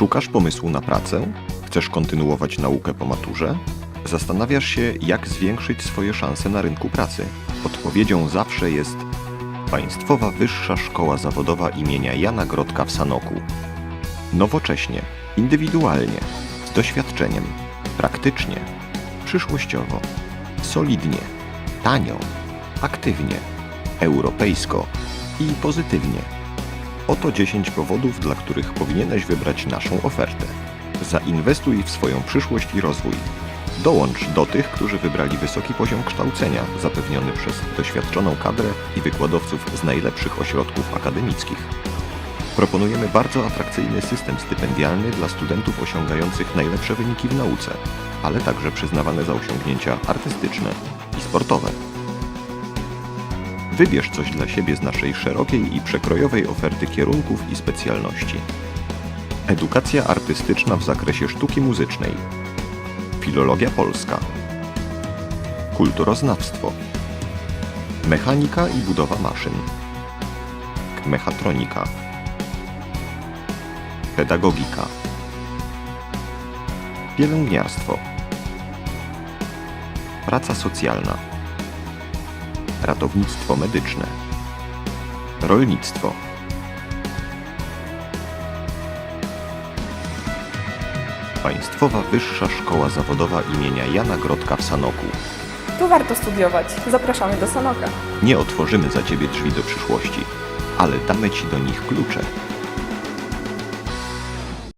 Szukasz pomysłu na pracę? Chcesz kontynuować naukę po maturze? Zastanawiasz się, jak zwiększyć swoje szanse na rynku pracy? Odpowiedzią zawsze jest Państwowa Wyższa Szkoła Zawodowa imienia Jana Grodka w Sanoku. Nowocześnie, indywidualnie, z doświadczeniem, praktycznie, przyszłościowo, solidnie, tanio, aktywnie, europejsko i pozytywnie. Oto 10 powodów, dla których powinieneś wybrać naszą ofertę. Zainwestuj w swoją przyszłość i rozwój. Dołącz do tych, którzy wybrali wysoki poziom kształcenia zapewniony przez doświadczoną kadrę i wykładowców z najlepszych ośrodków akademickich. Proponujemy bardzo atrakcyjny system stypendialny dla studentów osiągających najlepsze wyniki w nauce, ale także przyznawane za osiągnięcia artystyczne i sportowe. Wybierz coś dla siebie z naszej szerokiej i przekrojowej oferty kierunków i specjalności. Edukacja artystyczna w zakresie sztuki muzycznej. Filologia polska. Kulturoznawstwo. Mechanika i budowa maszyn. Mechatronika. Pedagogika. Pielęgniarstwo. Praca socjalna. Ratownictwo medyczne. Rolnictwo. Państwowa Wyższa Szkoła Zawodowa imienia Jana Grodka w Sanoku. Tu warto studiować. Zapraszamy do Sanoka. Nie otworzymy za Ciebie drzwi do przyszłości, ale damy Ci do nich klucze.